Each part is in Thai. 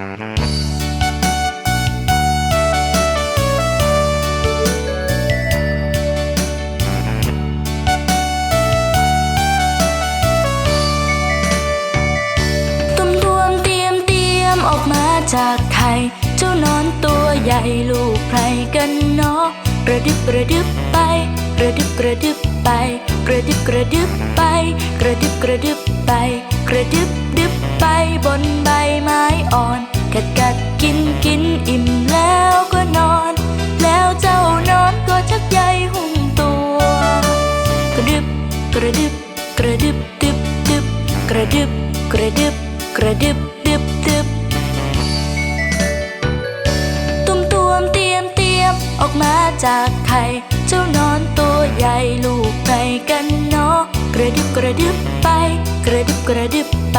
ตุ้มตวมเตรียมเตรียมออกมาจากไข่เจ้านอนตัวใหญ่ลูกใครกันเนาะกระดึบกระดึบไป กระดึบกระดึบไป กระดึบกระดึบไป กระดึบกระดึบไป กระดึบ กินกินอิ่มแล้วก็นอน แล้วเจ้านอนก็ชักใยหุ้มตัว กระดึบกระดึบกระดึบดึบดึบกระดึบกระดึบกระดึบดึบดึบตุ้มตัวมเตรียมเตรียมออกมาจากไข่เจ้านอนตัวใหญ่ลูกใครกันเนาะกระดึบกระดึบไป กระดึบกระดึบไป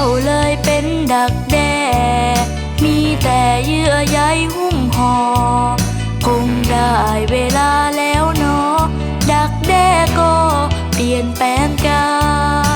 เจ้าเลยเป็นดักแด้มีแต่เยื่อใยหุ้มห่อคงได้เวลาแล้วเนาะดักแด้ก็เปลี่ยนแปลงกาย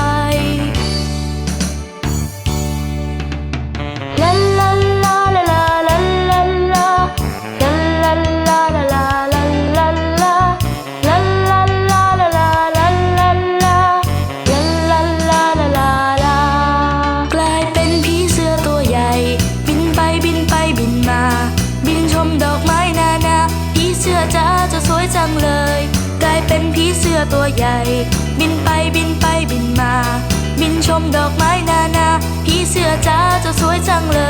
มดอกไม้นานาผีเสื้อจ้าจะสวยจังเล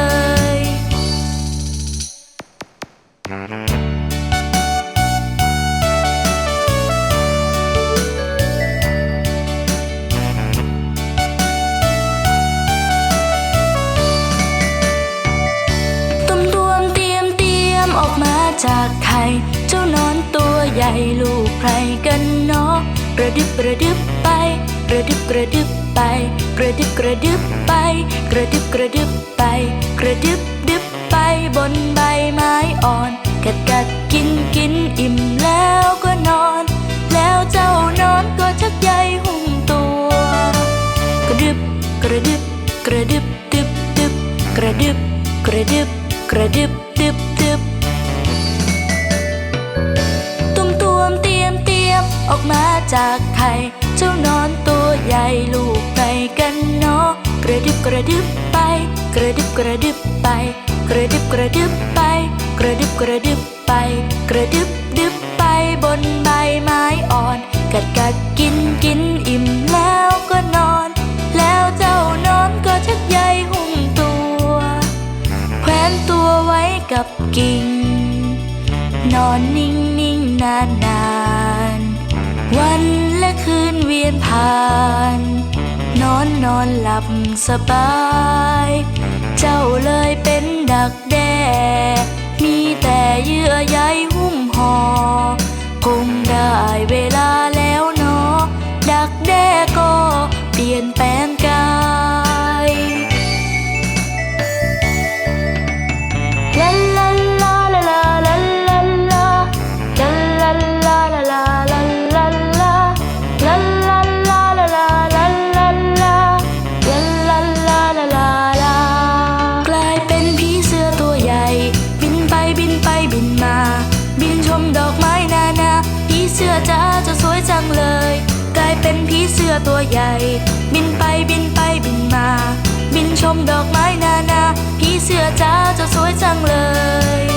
ยตุ้มตวมเตรียมเตรียมออกมาจากไข่เจ้านอนตัวใหญ่ลูกใครกันเนาะกระดึบกระดึบไป กระดึบกระดึบไป ระดึบกระดึบไป กระดึบกระดึบไป กระดึบดึบไปบนใบไม้อ่อน กัดกัดกินกินอิ่มแล้วก็นอน แล้วเจ้านอนก็ชักใยหุ้มตัว กระดึบกระดึบกระดึบดึบดึบกระดึบกระดึบกระดึบดึบดึบตุ้มตวมเตรียมเตรียมออกมาจากไข่เจ้านอนตัวใหญ่ลูก กันเนาะกระดึบกระดึบไป กระดึบกระดึบไป กระดึบกระดึบไป กระดึบกระดึบไป กระดึบดึบไปบนใบไม้อ่อน กัดกัดกินกินอิ่มแล้วก็นอน แล้วเจ้านอนก็ชักใยหุ้มตัวแขวนตัวไว้กับกิ่ง นอนนิ่งนิ่งนานนานวันและคืนเวียนผ่าน นอนนอนหลับสบาย เจ้าเลยเป็นดักแด้มีแต่เยื่อใยหุ้มห่อคงได้เวลาแล้วเนาะดักแด้ก็เปลี่ยนแปลง พีเสื้อตัวใหญ่ บินไปบินไปบินมา บินชมดอกไม้นานา ผีเสื้อจ้าจะสวยจังเลย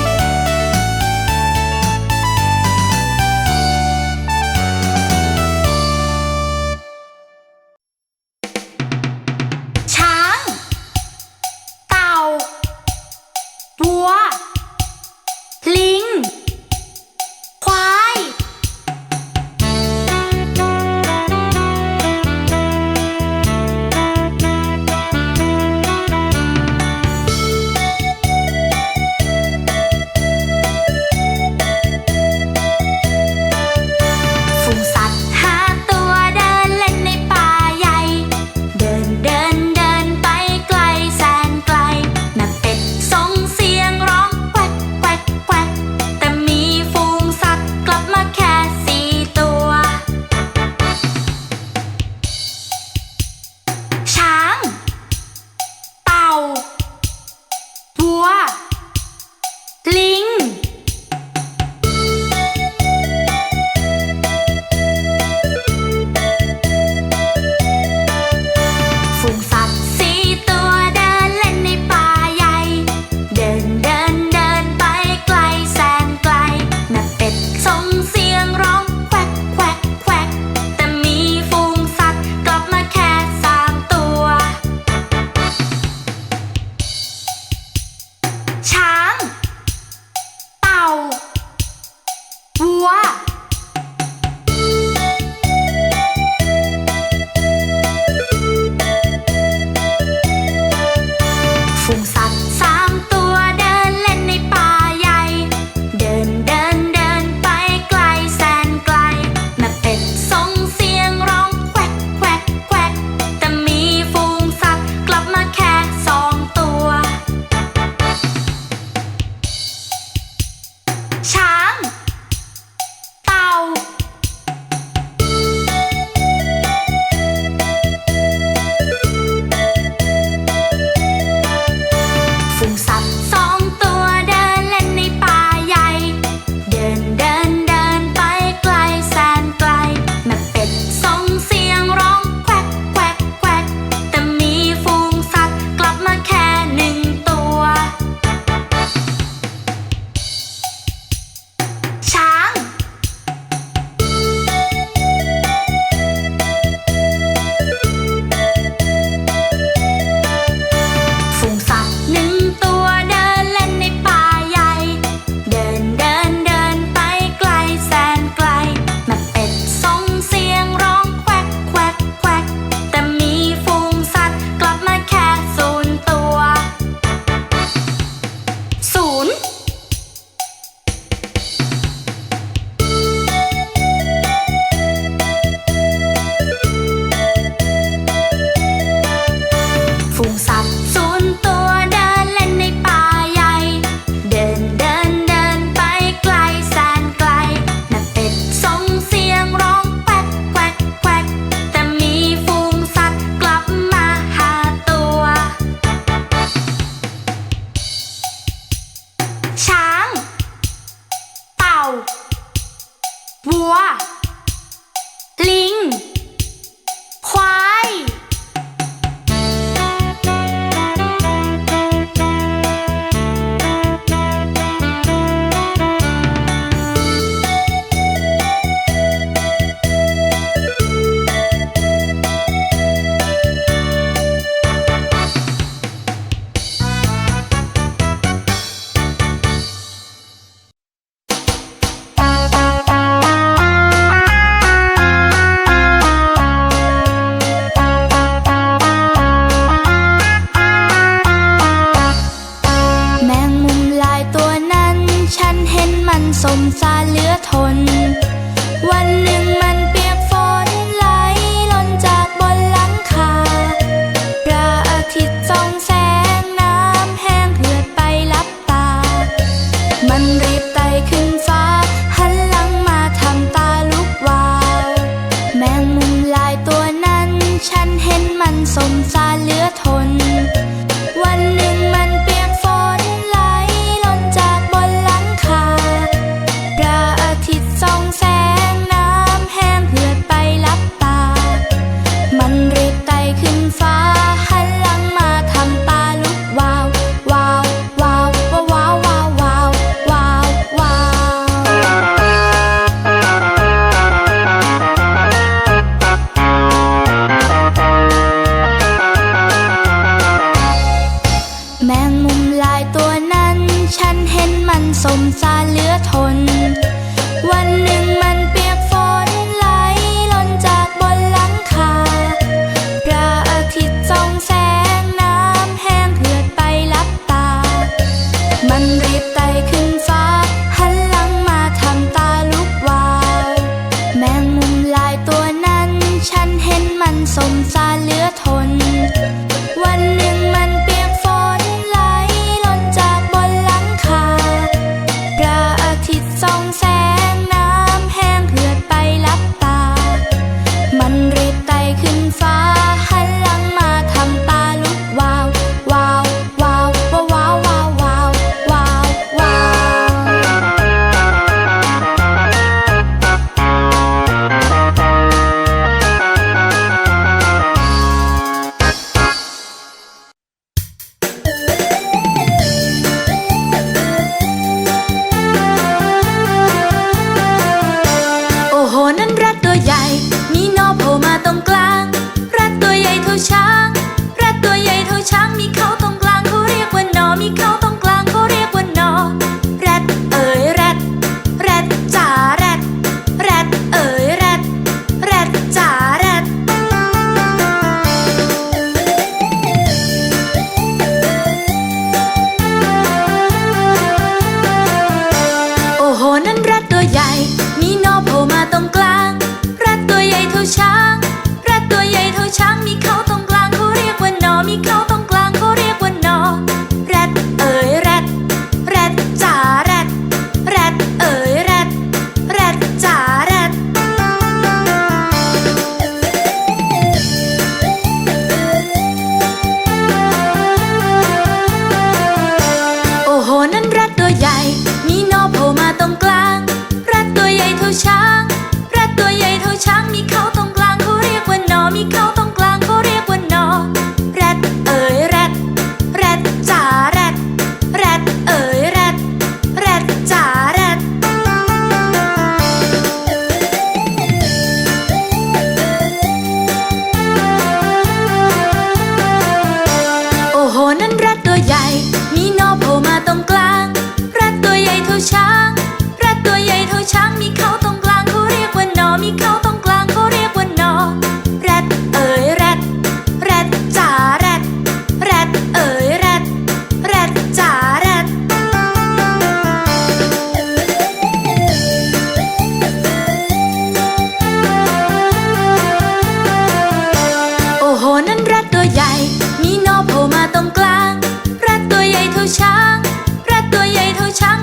แมงมุมลายตัวนั้น ฉันเห็นมันสมสาเหลือทน วันหนึ่งมัน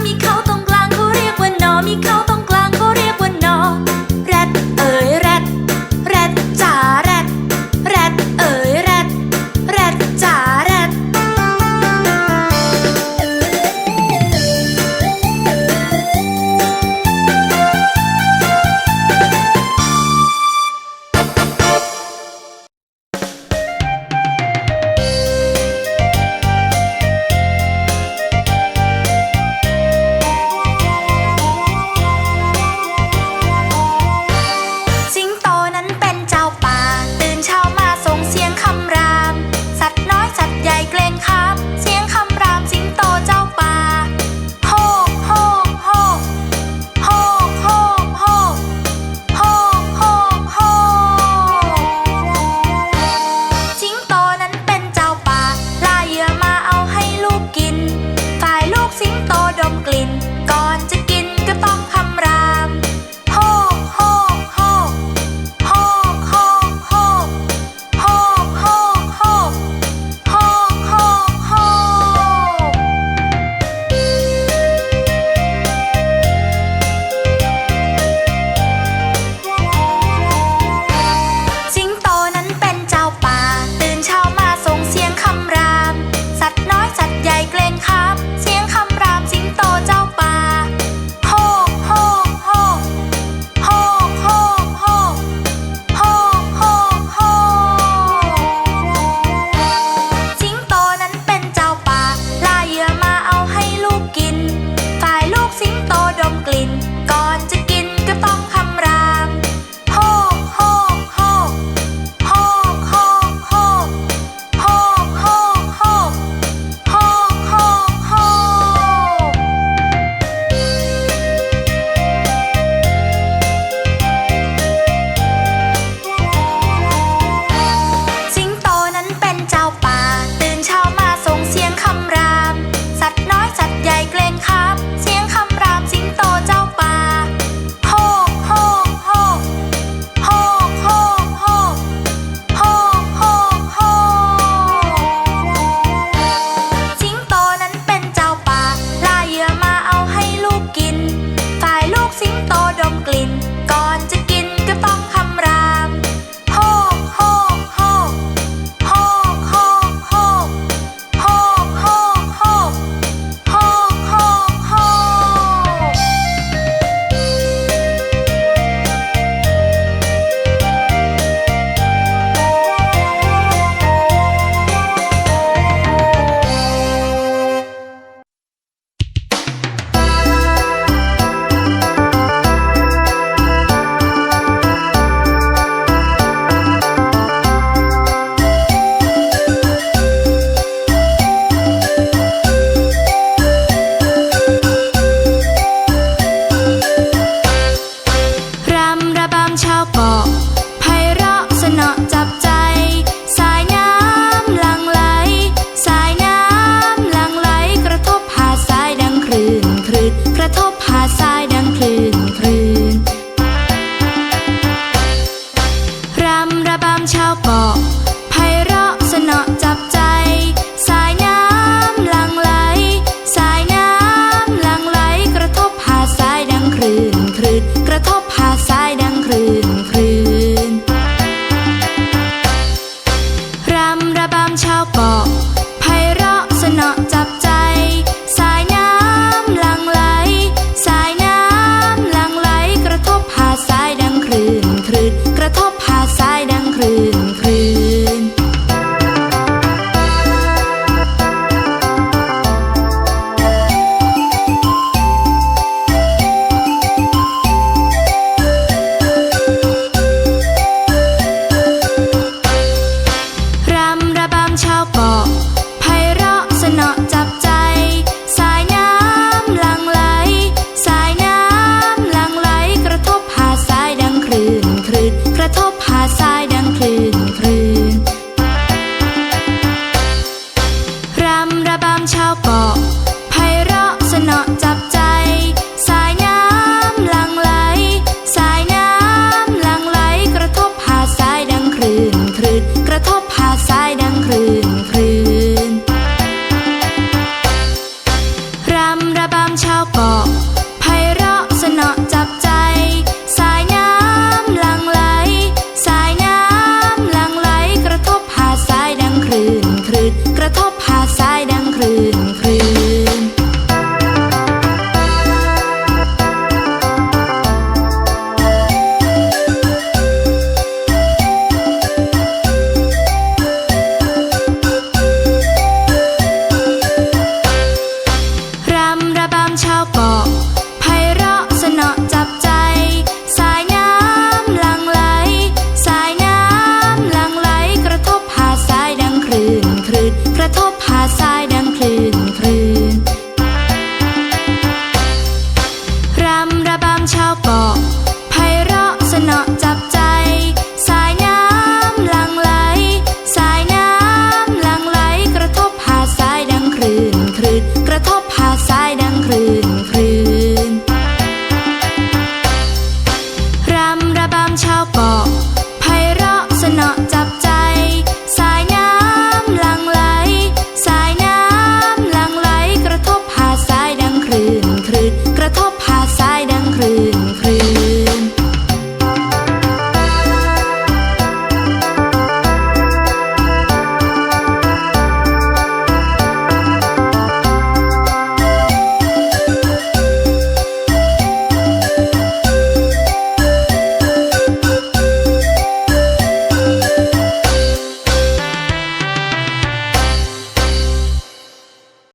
me come. กระทบผาสายดังคลื่น 超哥